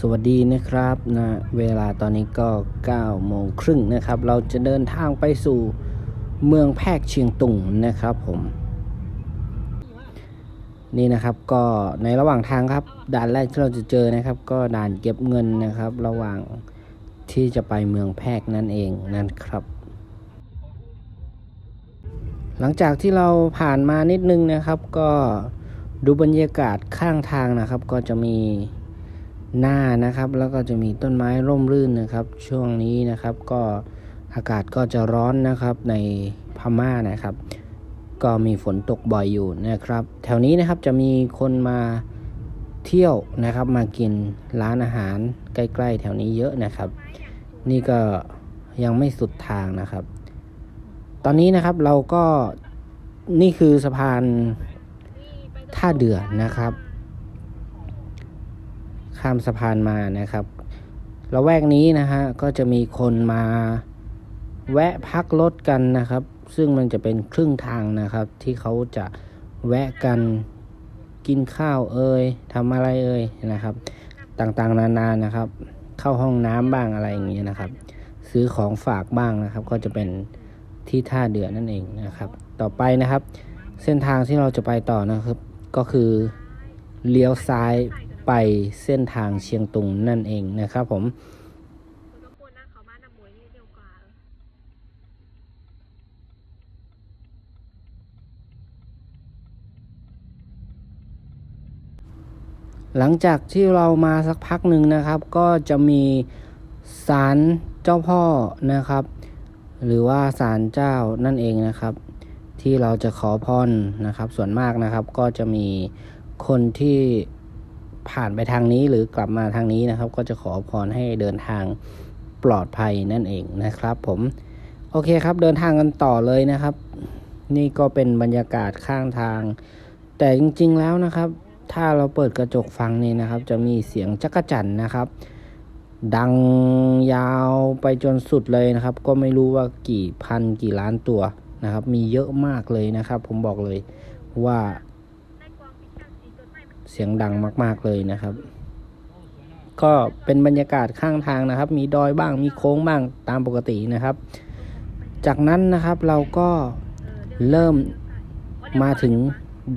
สวัสดีนะครับนะเวลาตอนนี้ก็9โมงครึ่งนะครับ เราจะเดินทางไปสู่เมืองแพรกเชียงตุงนะครับผมนี่นะครับก็ในระหว่างทางครับด่านแรกที่เราจะเจอนะครับ ก็ด่านเก็บเงินนะครับ ระหว่างที่จะไปเมืองแพรกนั่นเองนั่นครับ หลังจากที่เราผ่านมานิดนึงนะครับ ก็ดูบรรยากาศข้างทางนะครับ ก็จะมี หน้านะครับ แล้วก็จะมีต้นไม้ร่มรื่นนะครับ ช่วงนี้นะครับ ก็อากาศก็จะร้อนนะครับในพม่านะครับ ก็มีฝนตกบ่อยอยู่นะครับ แถวนี้นะครับจะมีคนมาเที่ยวนะครับมากินร้านอาหารใกล้ๆ แถวนี้เยอะนะครับ นี่ก็ยังไม่สุดทางนะครับ ตอนนี้นะครับเราก็นี่คือสะพานท่าเดือนะครับ ข้ามสะพานมานะครับละแวกนี้นะฮะก็จะมีคนมาแวะพักรถกันนะครับ ซึ่งมันจะเป็นครึ่งทางนะครับ ที่เขาจะแวะกันกินข้าวเอ่ยทำอะไรเอ่ยนะครับ ต่างๆนานานะครับ เข้าห้องน้ำบ้างอะไรอย่างเงี้ยนะครับ ซื้อของฝากบ้างนะครับ ก็จะเป็นที่ท่าเดือนั่นเองนะครับ ต่อไปนะครับ เส้นทางที่เราจะไปต่อนะครับ ก็คือเลี้ยวซ้าย ไปเส้นทางเชียงตุงนั่นเองนะครับผมหลังจากที่เรามาสักพักหนึ่งนะครับ ก็จะมีศาลเจ้าพ่อนะครับ หรือว่าศาลเจ้านั่นเองนะครับ ที่เราจะขอพรนะครับ ส่วนมากนะครับก็จะมีคนที่ ผ่านไปทางนี้หรือกลับมาทางนี้นะครับ ก็จะขอพรให้เดินทางปลอดภัยนั่นเองนะครับ ผมโอเคครับเดินทางกันต่อเลยนะครับ นี่ก็เป็นบรรยากาศข้างทาง แต่จริงๆแล้วนะครับ ถ้าเราเปิดกระจกฟังนี่นะครับ จะมีเสียงจักรจั่นนะครับ ดังยาวไปจนสุดเลยนะครับ ก็ไม่รู้ว่ากี่พันกี่ล้านตัวนะครับ มีเยอะมากเลยนะครับ ผมบอกเลยว่า เสียงดังมาก ๆ เลยนะครับ ก็เป็นบรรยากาศข้างทางนะครับ มีดอยบ้างมีโค้งบ้างตามปกตินะครับ จากนั้นนะครับเราก็เริ่มมาถึง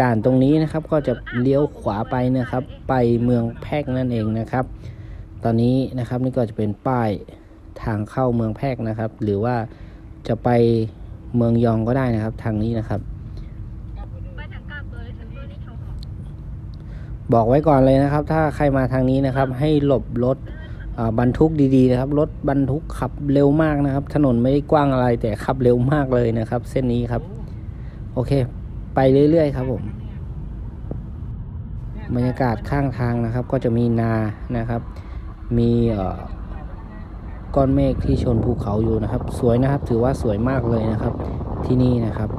ด่านตรงนี้นะครับ ก็จะเลี้ยวขวาไปนะครับ ไปเมืองแพกนั่นเองนะครับ ตอนนี้นะครับนี่ก็จะเป็นป้ายทางเข้าเมืองแพกนะครับ หรือว่าจะไปเมืองยองก็ได้นะครับ ทางนี้นะครับ ไปทางกลางเลยถึงตัวนี้เขาหอม บอกไว้ก่อนเลยนะครับ ถ้าใครมาทางนี้นะครับ ให้หลบรถบรรทุกดีๆนะครับรถบรรทุกขับเร็วมากนะครับ ถนนไม่ได้กว้างอะไรแต่ขับเร็วมากเลยนะครับ เส้นนี้ครับ โอเค ไปเรื่อยๆครับผมบรรยากาศข้างทางนะครับ ก็จะมีนานะครับ มีก้อนเมฆที่ชนภูเขาอยู่นะครับ สวยนะครับ ถือว่าสวยมากเลยนะครับ ที่นี่นะครับ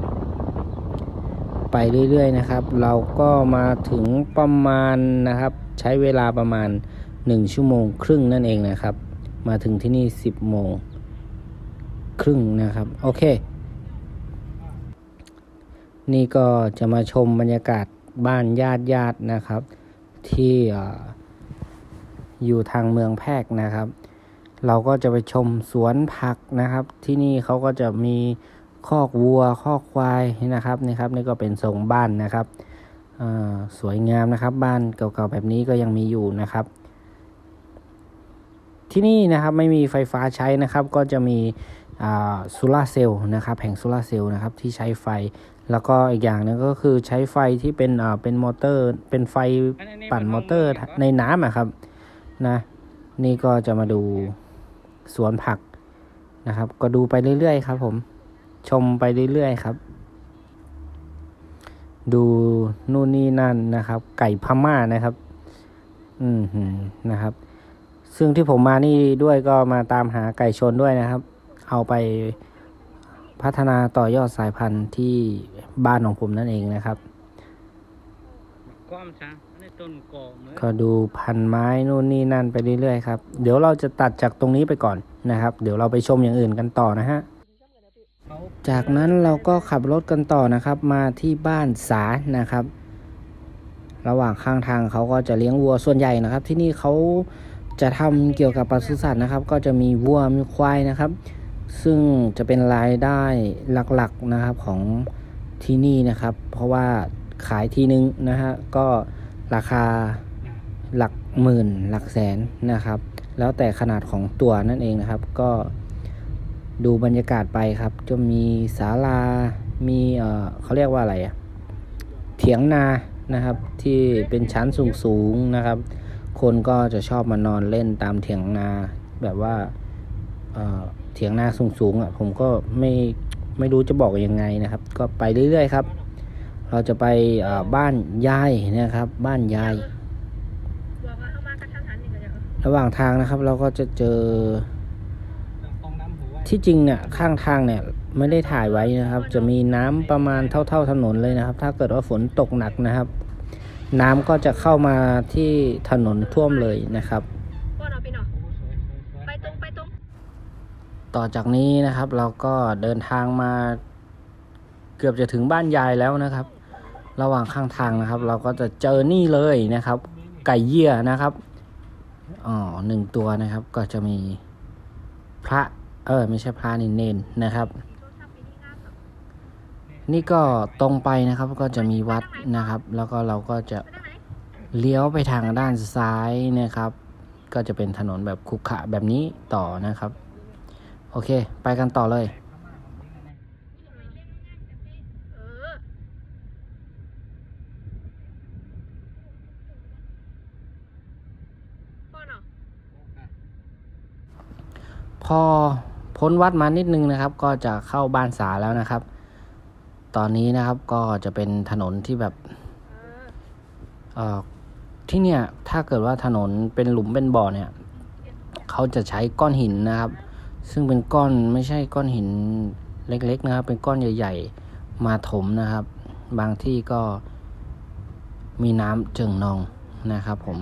ไปเรื่อยๆนะครับ เราก็มาถึงประมาณนะครับ ใช้เวลาประมาณ 1 ชั่วโมงครึ่งนั่นเองนะครับ มาถึงที่นี่ 10 โมงครึ่งนะครับ โอเค นี่ก็จะมาชมบรรยากาศบ้านญาติญาติๆนะครับ ที่อออยู่ทางเมืองแพรกนะครับ เราก็จะไปชมสวนผักนะครับ ที่นี่เขาก็จะมี คอกวัวคอกควายนะครับนี่ครับนี่ก็เป็นทรงบ้านนะครับสวยงามนะครับ บ้านเก่าๆแบบนี้ก็ยังมีอยู่นะครับ ที่นี่นะครับไม่มีไฟฟ้าใช้นะครับ ก็จะมีโซลาเซลล์นะครับแผงโซลาเซลล์นะครับที่ใช้ไฟแล้วก็อีกอย่างหนึงก็คือใช้ไฟที่เป็นอ่าเป็นมอเตอร์ เป็นไฟปั่นมอเตอร์ในน้ำอะครับนะนี่ก็จะมาดูสวนผักนะครับ ก็ดูไปเรื่อยๆครับผม ชมไปเรื่อยๆครับ ดูนู่นนี่นั่นนะครับ ไก่พม่านะครับอืมหืมนะครับ ซึ่งที่ผมมานี่ด้วยก็มาตามหาไก่ชนด้วยนะครับ เอาไปพัฒนาต่อยอดสายพันธุ์ที่บ้านของผมนั่นเองนะครับก้อมช้างอันนี้ต้นกอกเนื้อก็ดูพันไม้นู่นนี่นั่นไปเรื่อยๆครับ เดี๋ยวเราจะตัดจากตรงนี้ไปก่อนนะครับ เดี๋ยวเราไปชมอย่างอื่นกันต่อนะฮะเขา จากนั้นเราก็ขับรถกันต่อนะครับ มาที่บ้านสานะครับ ระหว่างข้างทางเขาก็จะเลี้ยงวัวส่วนใหญ่นะครับ ที่นี่เขาจะทำเกี่ยวกับปศุสัตว์นะครับ ก็จะมีวัวมีควายนะครับ ซึ่งจะเป็นรายได้หลักๆนะครับของที่นี่นะครับ เพราะว่าขายทีนึงนะฮะก็ราคาหลักหมื่นหลักแสนนะครับ แล้วแต่ขนาดของตัวนั่นเองนะครับ ก็ ดูบรรยากาศไปครับ จะมีศาลา มีเอ่อเขาเรียกว่าอะไรอะเถียงนานะครับ ที่เป็นชั้นสูงๆนะครับ คนก็จะชอบมานอนเล่นตามเถียงนาแบบว่าเอ่อเถียงนาสูงๆอะ ผมก็ไม่ไม่รู้จะบอกยังไงนะครับ ก็ไปเรื่อยๆครับ เราจะไปเอ่อบ้านยายนะครับ บ้านยาย ระหว่างทางนะครับ เราก็จะเจอ ที่จริงเนี่ยข้างทางเนี่ยไม่ได้ถ่ายไว้นะครับ จะมีน้ำประมาณเท่า ๆถนนเลยนะครับ ถ้าเกิดว่าฝนตกหนักนะครับ น้ำก็จะเข้ามาที่ถนนท่วมเลยนะครับต่อจากนี้นะครับเราก็เดินทางมาเกือบจะถึงบ้านยายแล้วนะครับ ระหว่างข้างทางนะครับ เราก็จะเจอนี่เลยนะครับ ไก่เยี่ยนะครับอ๋อหนึ่งตัวนะครับ ก็จะมีพระ เออไม่ใช่พระนี่เนนนะครับโทรศัพท์ไปที่หน้าครับ นี่ก็ตรงไปนะครับก็จะมีวัดนะครับ แล้วก็เราก็จะไปทางไหนเลี้ยวไปทางด้านซ้ายนะครับ ก็จะเป็นถนนแบบขรุขระแบบนี้ต่อนะครับ โอเค ไปกันต่อเลยเออป้อนเอาพอ พ้นวัดมานิดนึงนะครับ ก็จะเข้าบ้านสาแล้วนะครับ ตอนนี้นะครับก็จะเป็นถนนที่แบบเอ่อที่เนี่ยถ้าเกิดว่าถนนเป็นหลุมเป็นบ่อเนี่ยเขาจะใช้ก้อนหินนะครับ ซึ่งเป็นก้อนไม่ใช่ก้อนหินเล็กๆนะครับ เป็นก้อนใหญ่ๆมาถมนะครับ บางที่ก็มีน้ำเจิ่งนองนะครับผม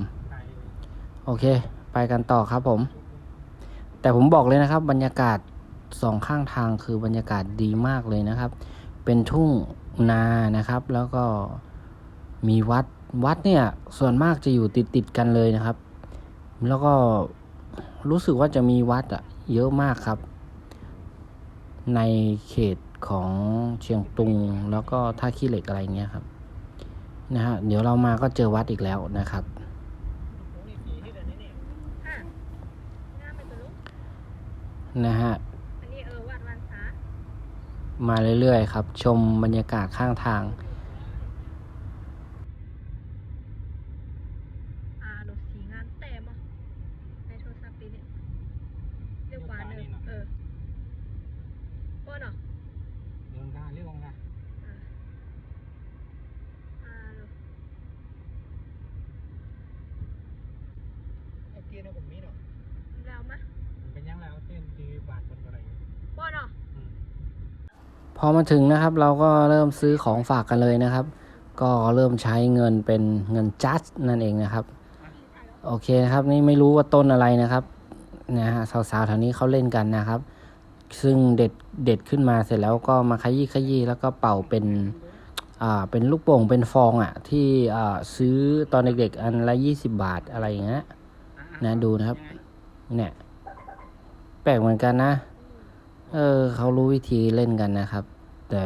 โอเค ไปกันต่อครับผม แต่ผมบอกเลยนะครับ บรรยากาศสองข้างทางคือบรรยากาศดีมากเลยนะครับ เป็นทุ่งนานะครับ แล้วก็มีวัดวัดเนี่ยส่วนมากจะอยู่ติดติดกันเลยนะครับ แล้วก็รู้สึกว่าจะมีวัดอะเยอะมากครับ ในเขตของเชียงตุงแล้วก็ท่าขี้เหล็กอะไรเงี้ยครับนะฮะเดี๋ยวเรามาก็เจอวัดอีกแล้วนะครับ ค่ะหน้าไปตัวลูก นะฮะอันนี้เออวัดวันษามาเรื่อยๆครับ ชมบรรยากาศข้างทางอ่าหลบสีงานแต่มอะในโทรศัพท์ปีนี้เรียกว่าเนอะเออป้อ พอมาถึงนะครับเราก็เริ่มซื้อของฝากกันเลยนะครับ ก็เริ่มใช้เงินเป็นเงินจัสนั่นเองนะครับ โอเคนะครับนี่ไม่รู้ว่าต้นอะไรนะครับนะฮะสาวๆแถวนี้เขาเล่นกันนะครับ ซึ่งเด็ดเด็ดขึ้นมาเสร็จแล้วก็มาขยี้ขยี้แล้วก็เป่าเป็นอ่าเป็นลูกโป่งเป็นฟองอะที่อ่าซื้อตอนเด็กๆ อันละยี่สิบบาทอะไรอย่างเงี้ยนะดูนะครับ เนี่ย แปลกเหมือนกันนะ เออเขารู้วิธีเล่นกันนะครับ แต่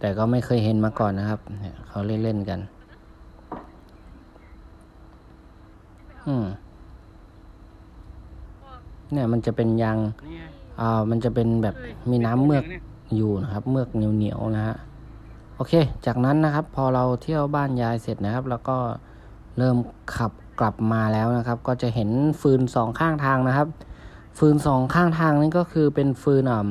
แต่ก็ไม่เคยเห็นมาก่อนนะครับเนี่ยเขาเล่นเล่นกัน อืมเนี่ยมันจะเป็นยางอ่ามันจะเป็นแบบมีน้ำเมือกอยู่นะครับ เมือกเหนียวๆนะฮะโอเค จากนั้นนะครับ พอเราเที่ยวบ้านยายเสร็จนะครับ แล้วก็เริ่มขับกลับมาแล้วนะครับ ก็จะเห็นฟืนสองข้างทางนะครับ ฟืนสองข้างทางนี่ก็คือเป็นฟืนอ่า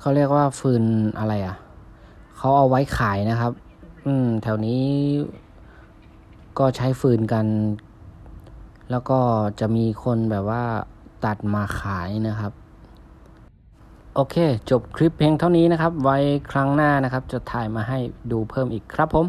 เขาเรียกว่าฟืนอะไรอะเขาเอาไว้ขายนะครับ อืม แถวนี้ก็ใช้ฟืนกัน แล้วก็จะมีคนแบบว่าตัดมาขายนะครับ โอเค จบคลิปเพียงเท่านี้นะครับ ไว้ครั้งหน้านะครับ จะถ่ายมาให้ดูเพิ่มอีกครับผม